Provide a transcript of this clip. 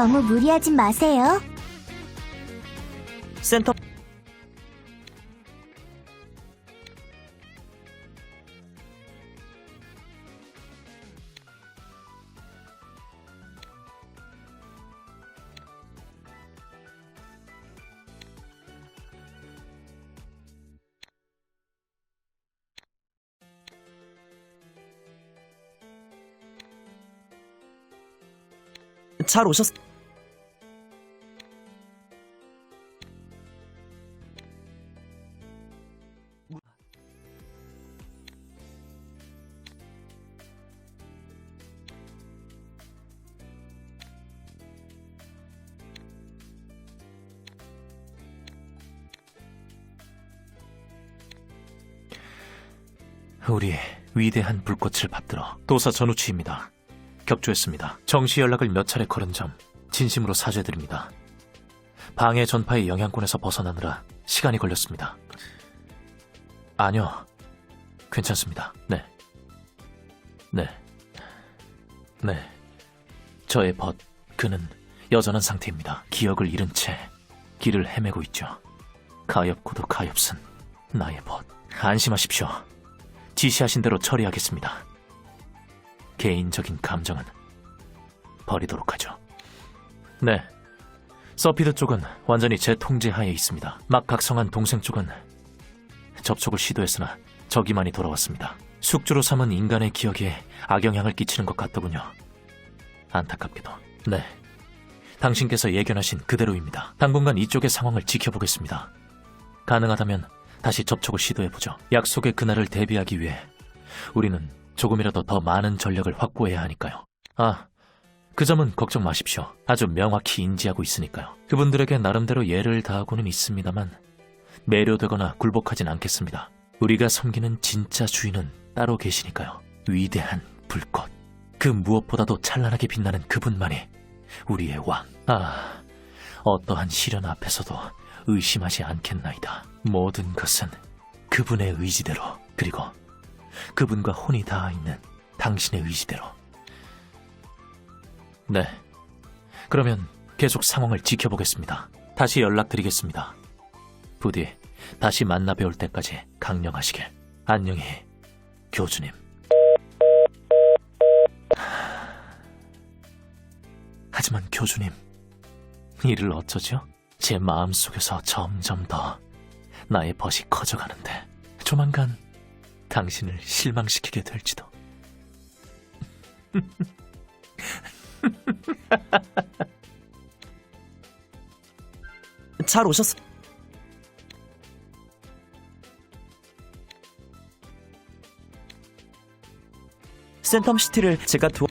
너무 무리하진 마세요. 센터 잘 오셨... 우리 위대한 불꽃을 받들어 도사 전우치입니다. 격조했습니다. 정시 연락을 몇 차례 걸은 점 진심으로 사죄드립니다. 방해 전파의 영향권에서 벗어나느라 시간이 걸렸습니다. 아니요. 괜찮습니다. 네. 네. 네. 저의 벗, 그는 여전한 상태입니다. 기억을 잃은 채 길을 헤매고 있죠. 가엾고도 가엾은 나의 벗. 안심하십시오. 지시하신 대로 처리하겠습니다. 개인적인 감정은 버리도록 하죠. 네. 서피드 쪽은 완전히 제 통제 하에 있습니다. 막 각성한 동생 쪽은 접촉을 시도했으나 저기만이 돌아왔습니다. 숙주로 삼은 인간의 기억에 악영향을 끼치는 것 같더군요. 안타깝게도. 네. 당신께서 예견하신 그대로입니다. 당분간 이쪽의 상황을 지켜보겠습니다. 가능하다면 다시 접촉을 시도해보죠. 약속의 그날을 대비하기 위해 우리는 조금이라도 더 많은 전력을 확보해야 하니까요. 아, 그 점은 걱정 마십시오. 아주 명확히 인지하고 있으니까요. 그분들에게 나름대로 예를 다하고는 있습니다만 매료되거나 굴복하진 않겠습니다. 우리가 섬기는 진짜 주인은 따로 계시니까요. 위대한 불꽃. 그 무엇보다도 찬란하게 빛나는 그분만이 우리의 왕. 아, 어떠한 시련 앞에서도 의심하지 않겠나이다. 모든 것은 그분의 의지대로 그리고 그분과 혼이 닿아 있는 당신의 의지대로. 네. 그러면 계속 상황을 지켜보겠습니다. 다시 연락드리겠습니다. 부디 다시 만나 뵈올 때까지 강령하시길. 안녕히 교주님. 하지만 교주님, 이를 어쩌죠? 제 마음속에서 점점 더 나의 벗이 커져가는데 조만간 당신을 실망시키게 될지도. 잘 오셨... 센텀시티를 제가 도와...